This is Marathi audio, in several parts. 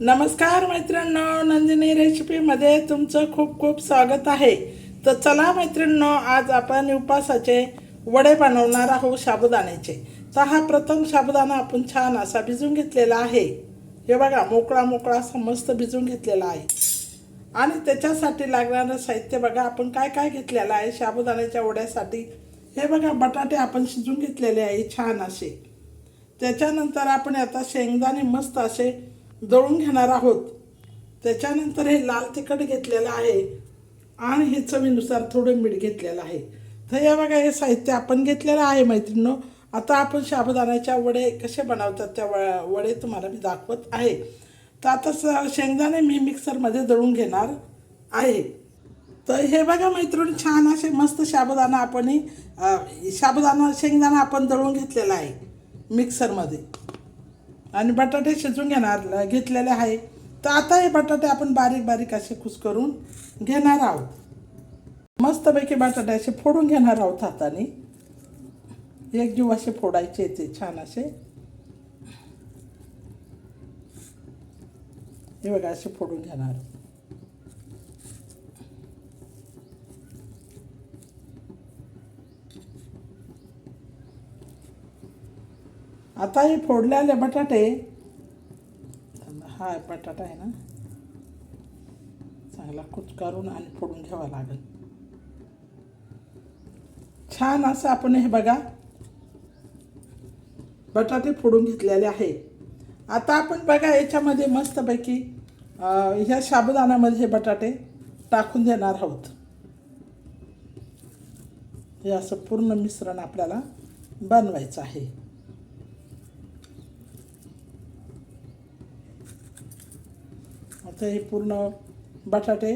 नमस्कार मित्रांनो नंदिनी रेसिपीमध्ये तुमचं खूप खूप स्वागत आहे. तर चला मैत्रिणींनो आज आपण उपासाचे वडे बनवणार आहोत साबुदाण्याचे. तर हा प्रथम साबुदाणा आपण छान असा भिजून घेतलेला आहे. हे बघा मोकळा मोकळा असा मस्त भिजून घेतलेला आहे. आणि त्याच्यासाठी लागणारं साहित्य बघा आपण काय काय घेतलेलं आहे साबुदाण्याच्या वड्यासाठी. हे बघा बटाटे आपण शिजून घेतलेले आहे छान असे. त्याच्यानंतर आपण आता शेंगदाणे मस्त असे दळून घेणार आहोत. त्याच्यानंतर हे लाल तिखट घेतलेलं आहे आणि हे चवीनुसार थोडं मीठ घेतलेलं आहे. तर या बघा हे साहित्य आपण घेतलेलं आहे मैत्रिणीनो. आता आपण साबुदाण्याच्या वडे कसे बनवतात त्या व वडे तुम्हाला मी दाखवत आहे. तर आता स शेंगदाणे मी मिक्सरमध्ये दळून घेणार आहे. तर हे बघा मैत्रिणी छान असे मस्त साबुदाणा आपण अ, साबुदाणा शेंगदाणा आपण दळून घेतलेला आहे मिक्सरमध्ये. आणि बटाटे शिजून घेणार घेतलेले आहे. तर आता हे बटाटे आपण बारीक बारीक असे कुस करून घेणार आहोत. मस्तपैकी बटाटे असे फोडून घेणार आहोत हाताने. एक जीव असे फोडायचे ते छान असे. हे बघा असे फोडून घेणार. आहोत आता हे फोडलेले बटाटे. हा बटाटा आहे ना. चांगला कुचकारून आणि फोडून घ्यावा लागेल. छान असं आपण हे बघा. बटाटे फोडून घेतलेले आहे. आता आपण बघा याच्यामध्ये मस्तपैकी ह्या साबुदाण्यामध्ये हे बटाटे टाकून देणार आहोत. हे असं पूर्ण मिश्रण आपल्याला बनवायचं आहे. फक्त हे पूर्ण बटाटे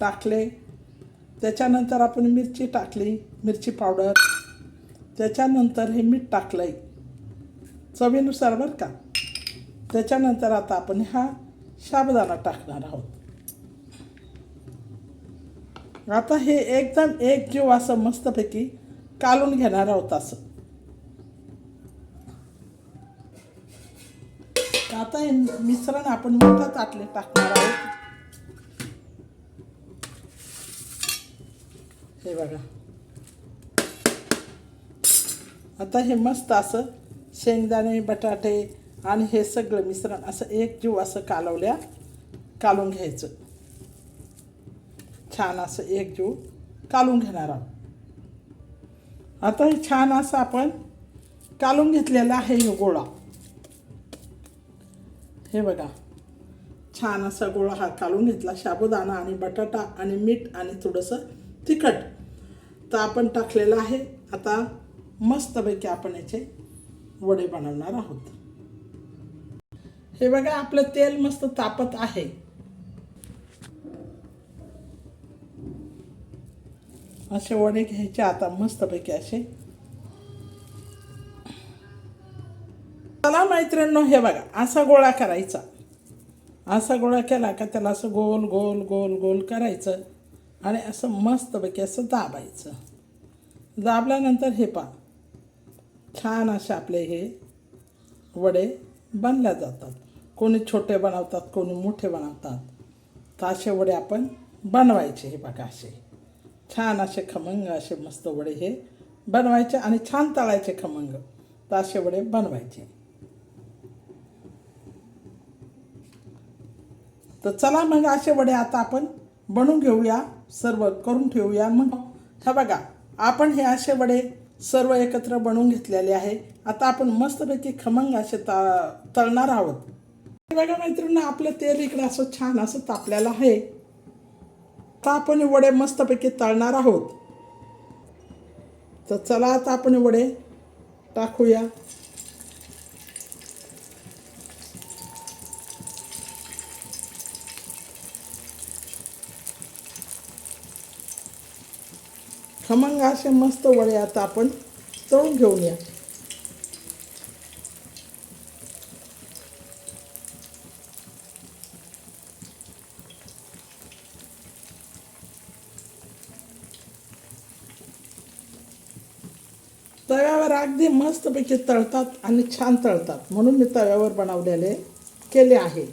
टाकले. त्याच्यानंतर आपण मिरची टाकली मिरची पावडर. त्याच्यानंतर हे मीठ टाकलं आहे चवीनुसार बरं का. त्याच्यानंतर आता आपण हा शाबदाना टाकणार आहोत. आता हे एकदम एक जीव असं मस्तपैकी कालून घेणार आहोत असं. आता हे मिश्रण आपण मोठ्या ताटले टाकणार आहोत. हे बघा. आता हे मस्त असं शेंगदाणे बटाटे आणि हे सगळं मिश्रण असं एक जीव असं कालवल्या कालून घ्यायचं. छान असं एक जीव कालून घेणार आहोत. आता हे छान असं आपण कालून घेतलेला आहे हे गोळा. हे बघा. छान असा गोळा हा काढून घेतला. साबुदाणा आणि बटाटा आणि मीठ आणि थोडंसं तिखट. तर आपण टाकलेलं आहे. आता मस्तपैकी आपण याचे वडे बनवणार आहोत. हे बघा आपलं तेल मस्त तापत आहे. असे वडे घ्यायचे आता मस्तपैकी असे. चला मैत्रिणींनो हे बघा असा गोळा करायचा. असा गोळा केला का त्याला असं गोल गोल गोल गोल करायचं आणि असं मस्तपैकी असं दाबायचं. दाबल्यानंतर हे पा छान असे आपले हे वडे बनल्या जातात. कोणी छोटे बनवतात कोणी मोठे बनवतात. तर असे वडे आपण बनवायचे हे बघा असे. छान असे खमंग असे मस्त वडे हे बनवायचे आणि छान तळायचे खमंग. तर असे वडे बनवायचे. तर चला मग असे वडे आता आपण बनवून घेऊया सर्व करून ठेवूया. मग हा बघा आपण हे असे वडे सर्व एकत्र बनवून घेतलेले आहे. आता आपण मस्तपैकी खमंग असे ता तळणार आहोत. हे बघा मैत्रिणी आपलं तेल इकडं असं छान असं तापलेलं आहे. आता आपण वडे मस्तपैकी तळणार आहोत. तर चला आता आपण वडे टाकूया. खमंग असे मस्त वडे आता आपण तळून घेऊया. तव्यावर अगदी मस्तपैकी तळतात आणि छान तळतात. म्हणून मी तव्यावर बनवलेले केले आहे.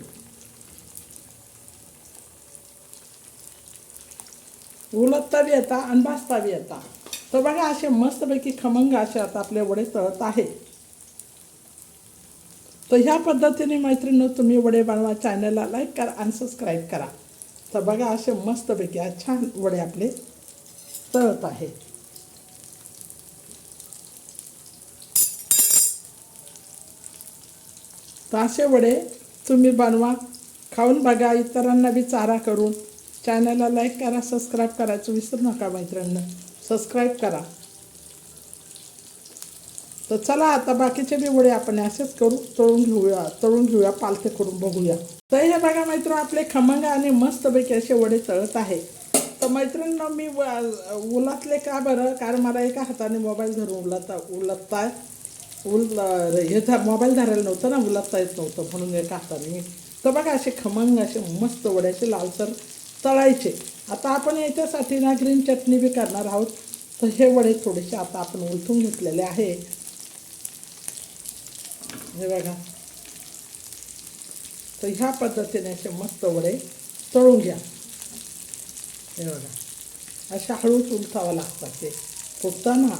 उलटता बी येता आणि भाजता बी येता. तर बघा असे मस्तपैकी खमंग असे आता आपले वडे तळत आहे. तर ह्या पद्धतीने मैत्रिणी तुम्ही वडे बनवा. चॅनलला लाईक करा आणि सबस्क्राईब करा. तर बघा असे मस्तपैकी छान वडे आपले तळत आहे. तर असे वडे तुम्ही बनवा खाऊन बघा इतरांना बी चारा करून. चॅनलला लाईक करा सबस्क्राईब करायचं विसरू नका मैत्रिणींना. सबस्क्राईब करा. तर चला आता बाकीचे बी वडे आपण असेच करू तळून घेऊया तळून घेऊया पालथे करून बघूया. तर हे बघा मैत्र आपले खमंग आणि मस्तपैकी असे वडे तळत आहे. तर मैत्रिणींना मी व- उलातले का बरं? कारण मला एका हाताने मोबाईल धरून उलता उलतताय उल हे धा मोबाईल धरायला नव्हतं ना उलतता येत नव्हतं म्हणून एका हाताने. मी तर बघा असे खमंग असे मस्त वड्याचे लालसर तळायचे. आता आपण याच्यासाठी ना ग्रीन चटणी बी करणार आहोत. तर हे वडे थोडेसे आता आपण उलथून घेतलेले आहे. हे बघा. तर ह्या पद्धतीने असे मस्त वडे तळून घ्या. हे बघा. अशा हळूच उलथावं लागतात ते. फुटताना.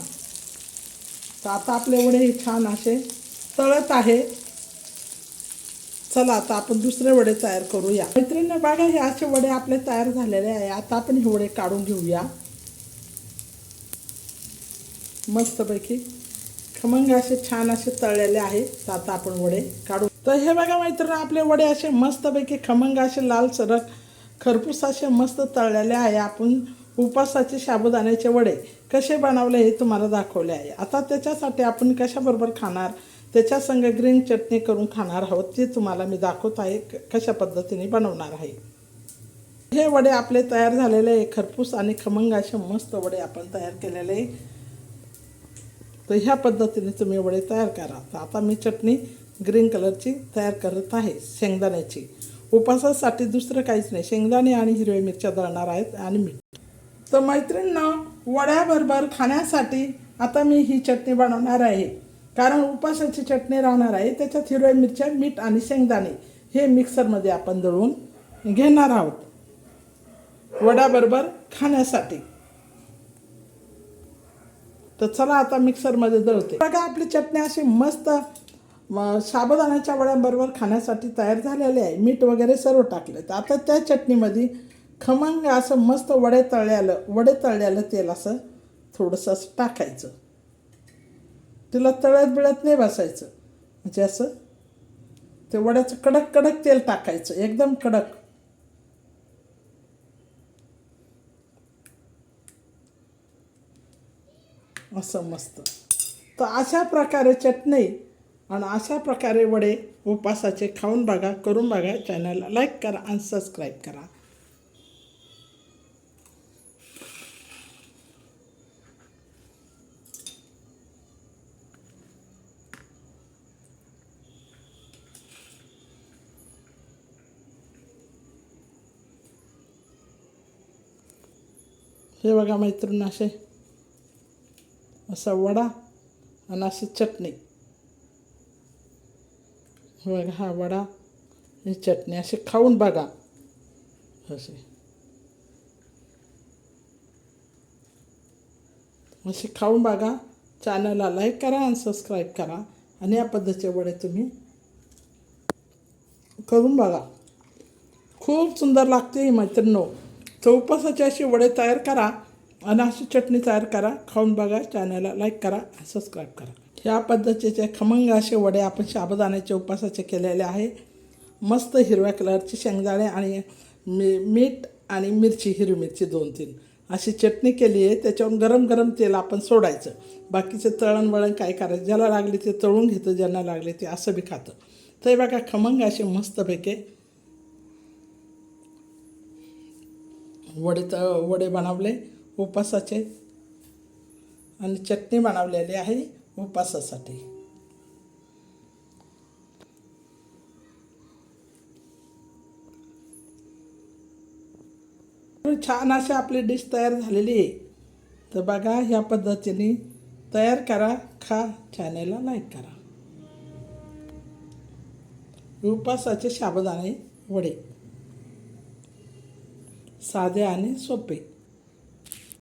तर आता आपले वडे छान असे तळत आहे. चला आता आपण दुसरे वडे तयार करूया. मैत्रिणी बघा हे असे वडे आपले तयार झालेले आहे. आता आपण हे वडे काढून घेऊया. मस्तपैकी. खमंग असे छान असे तळलेले आहे तर आता आपण वडे काढू. तर हे बघा मैत्रिणी आपले वडे असे मस्तपैकी खमंग असे लाल सरक खरपूस असे मस्त तळलेले आहे. आपण उपासाचे साबुदाण्याचे वडे कसे बनवले हे तुम्हाला दाखवले आहे. आता त्याच्यासाठी आपण कशाबरोबर खाणार? त्याच्या संग ग्रीन चटणी करून खाणार आहोत ते तुम्हाला मी दाखवत आहे क- कशा पद्धतीने बनवणार आहे. हे वडे आपले तयार झालेले आहे खरपूस आणि खमंग असे मस्त वडे आपण तयार केलेले आहे. तर ह्या पद्धतीने तुम्ही वडे तयार करा. तर आता मी चटणी ग्रीन कलरची तयार करत आहे शेंगदाण्याची. उपासासाठी दुसरं काहीच नाही शेंगदाणे आणि हिरव्या मिरच्या दळणार आहेत आणि मीठ. तर मैत्रिणींना वड्याबरोबर खाण्यासाठी आता मी ही चटणी बनवणार आहे. कारण उपासाची चटणी राहणार आहे. त्याच्यात हिरव्या मिरच्या मीठ आणि शेंगदाणे हे मिक्सरमध्ये आपण दळून घेणार आहोत. वड्याबरोबर खाण्यासाठी. तर चला आता मिक्सरमध्ये दळते. बघा आपली चटणी अशी मस्त साबुदाण्याच्या वड्यांबरोबर खाण्यासाठी तयार झालेली आहे. मीठ वगैरे सर्व टाकले. तर आता त्या चटणीमध्ये खमंग असं मस्त वडे तळल्यालं वडे तळल्यालं तेल असं थोडंसं टाकायचं. तिला तळ्यात बिळत नाही बसायचं. म्हणजे असं ते वड्याचं कडक कडक तेल टाकायचं एकदम कडक. असं मस्त. तर अशा प्रकारे चटणी आणि अशा प्रकारे वडे उपासाचे खाऊन बघा करून बघा चॅनलला लाईक करा आणि सबस्क्राईब करा. हे बघा मैत्रीण असे. असा वडा आणि अशी चटणी. हे बघा हा वडा ही चटणी असे खाऊन बघा. असे. असे खाऊन बघा. चॅनलला लाईक करा आणि सबस्क्राईब करा आणि या पद्धतीचे वडे तुम्ही करून बघा. खूप सुंदर लागते ही मैत्रिणीनो चौपासाचे असे वडे तयार करा आणि अशी चटणी तयार करा. खाऊन बघा चॅनलला लाईक करा सबस्क्राईब करा. ह्या पद्धतीचे खमंग असे वडे आपण साबुदाण्याचे उपासाचे केलेले आहे. मस्त हिरव्या कलरचे शेंगदाणे आणि मी मीठ आणि मिरची हिरवी मिरची दोन तीन. अशी चटणी केली आहे त्याच्यावर गरम गरम तेल आपण सोडायचं. बाकीचे तळणवळण काय करायचं? ज्याला लागले ते तळून घेतं ज्यांना लागले ते असं बी खातं. तर बघा खमंग असे मस्तपैकी वडे त वडे बनवले उपासाचे. आणि चटणी बनवलेली आहे उपासासाठी. छान अशी आपली डिश तयार झालेली आहे. तर बघा ह्या पद्धतीने तयार करा खा चॅनेलला लाईक करा. उपासाचे साबुदाणे वडे. साधे आणि सोपे.